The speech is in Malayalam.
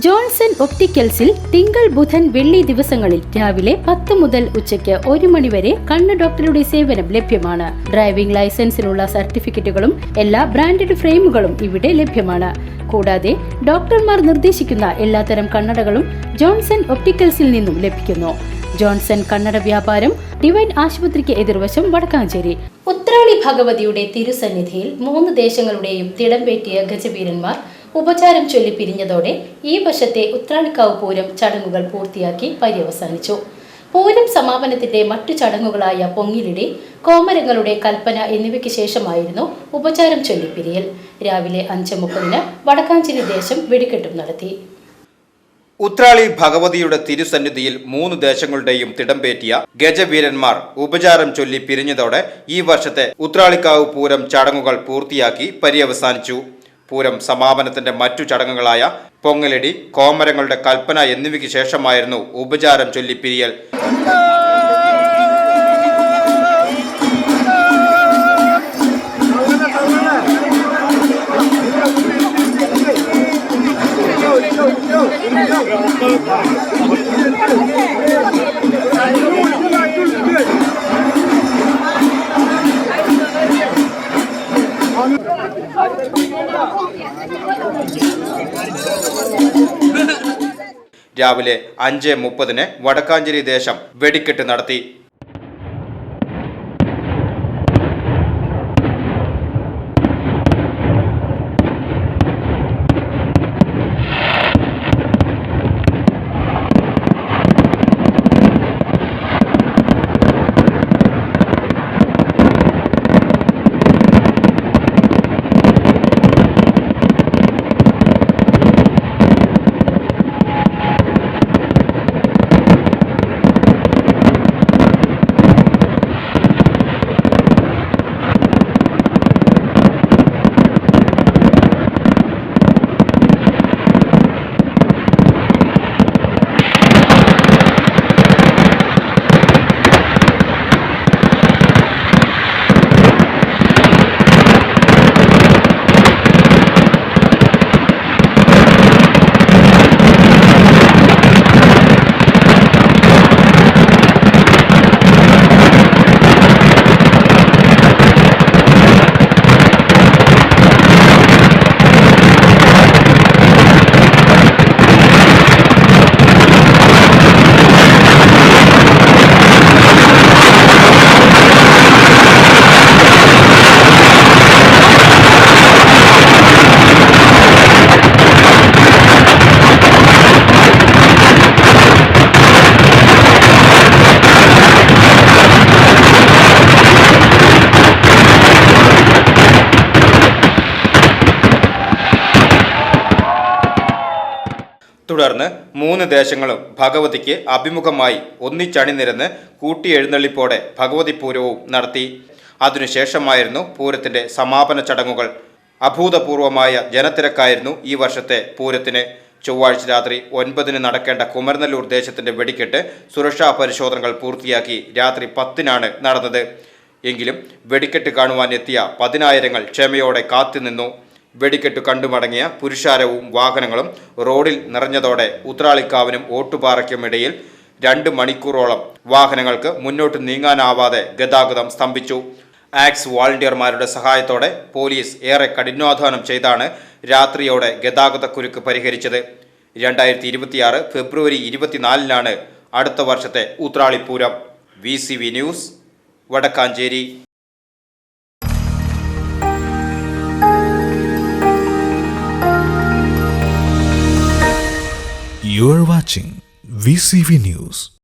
ജോൺസൺ ഒപ്റ്റിക്കൽസിൽ തിങ്കൾ ബുധൻ വെള്ളി ദിവസങ്ങളിൽ രാവിലെ പത്ത് മുതൽ ഉച്ചയ്ക്ക് ഒരു മണിവരെ കണ്ണ് ഡോക്ടറുടെ സേവനം ലഭ്യമാണ്. ഡ്രൈവിംഗ് ലൈസൻസിനുള്ള സർട്ടിഫിക്കറ്റുകളും എല്ലാ ബ്രാൻഡഡ് ഫ്രെയിമുകളും ഇവിടെ ലഭ്യമാണ്. കൂടാതെ ഡോക്ടർമാർ നിർദ്ദേശിക്കുന്ന എല്ലാത്തരം കണ്ണടകളും ജോൺസൺ ഒപ്റ്റിക്കൽസിൽ നിന്നും ലഭിക്കുന്നു. ജോൺസൺ കണ്ണട വ്യാപാരം ഡിവൈൻ ആശുപത്രിക്ക് എതിർവശം വടക്കാഞ്ചേരി. ഉത്രാളി ഭഗവതിയുടെ തിരുസന്നിധിയിൽ മൂന്ന് ദേശങ്ങളുടെയും തിടംപേറ്റിയ ഗജവീരന്മാർ ഉപചാരം ചൊല്ലി പിരിഞ്ഞതോടെ ഈ വശത്തെ ഉത്രാളിക്കാവ് പൂരം ചടങ്ങുകൾ പൂർത്തിയാക്കി പര്യവസാനിച്ചു. പൂരം സമാപനത്തിന്റെ മറ്റു ചടങ്ങുകളായ പൊങ്ങിലിടി കോമരങ്ങളുടെ കൽപ്പന എന്നിവയ്ക്ക് ശേഷമായിരുന്നു ഉപചാരം ചൊല്ലിപ്പിരിയൽ രാവിലെ അഞ്ച് മുപ്പതിന് വടക്കാഞ്ചേരി ദേശം വെടിക്കെട്ടും നടത്തി. ഉത്രാളി ഭഗവതിയുടെ തിരുസന്നിധിയിൽ മൂന്ന് ദേശങ്ങളുടെയും തിടംപേറ്റിയ ഗജവീരന്മാർ ഉപചാരം ചൊല്ലി പിരിഞ്ഞതോടെ ഈ വർഷത്തെ ഉത്രാളിക്കാവ് പൂരം ചടങ്ങുകൾ പൂർത്തിയാക്കി പര്യവസാനിച്ചു. പൂരം സമാപനത്തിന്റെ മറ്റു ചടങ്ങുകളായ പൊങ്ങലടി കോമരങ്ങളുടെ കൽപ്പന എന്നിവയ്ക്ക് ശേഷമായിരുന്നു ഉപചാരം ചൊല്ലി പിരിയൽ. രാവിലെ അഞ്ച് മുപ്പതിന് വടക്കാഞ്ചേരി ദേശം വെടിക്കെട്ട് നടത്തി. തുടർന്ന് മൂന്ന് ദേശങ്ങളും ഭഗവതിക്ക് അഭിമുഖമായി ഒന്നിച്ചണിനിരന്ന് കൂട്ടിയെഴുന്നള്ളിപ്പോടെ ഭഗവതി പൂരവും നടത്തി. അതിനുശേഷമായിരുന്നു പൂരത്തിന്റെ സമാപന ചടങ്ങുകൾ. അഭൂതപൂർവമായ ജനത്തിരക്കായിരുന്നു ഈ വർഷത്തെ പൂരത്തിന്. ചൊവ്വാഴ്ച രാത്രി ഒൻപതിന് നടക്കേണ്ട കുമരനെല്ലൂർ ദേശത്തിന്റെ വെടിക്കെട്ട് സുരക്ഷാ പരിശോധനകൾ പൂർത്തിയാക്കി രാത്രി പത്തിനാണ് നടന്നത്. എങ്കിലും വെടിക്കെട്ട് കാണുവാനെത്തിയ പതിനായിരങ്ങൾ ക്ഷമയോടെ കാത്തുനിന്നു. വെടിക്കെട്ട് കണ്ടുമടങ്ങിയ പുരുഷാരവും വാഹനങ്ങളും റോഡിൽ നിറഞ്ഞതോടെ ഉത്രാളിക്കാവിനും ഓട്ടുപാറയ്ക്കുമിടയിൽ രണ്ട് മണിക്കൂറോളം വാഹനങ്ങൾക്ക് മുന്നോട്ട് നീങ്ങാനാവാതെ ഗതാഗതം സ്തംഭിച്ചു. ആക്സ് വാളണ്ടിയർമാരുടെ സഹായത്തോടെ പോലീസ് ഏറെ കഠിനാധ്വാനം ചെയ്താണ് രാത്രിയോടെ ഗതാഗതക്കുരുക്ക് പരിഹരിച്ചത്. രണ്ടായിരത്തി ഇരുപത്തിയാറ് ഫെബ്രുവരി ഇരുപത്തിനാലിനാണ് അടുത്ത വർഷത്തെ Uthralipooram. V C V news Vadakkanchery. Are watching VCV News.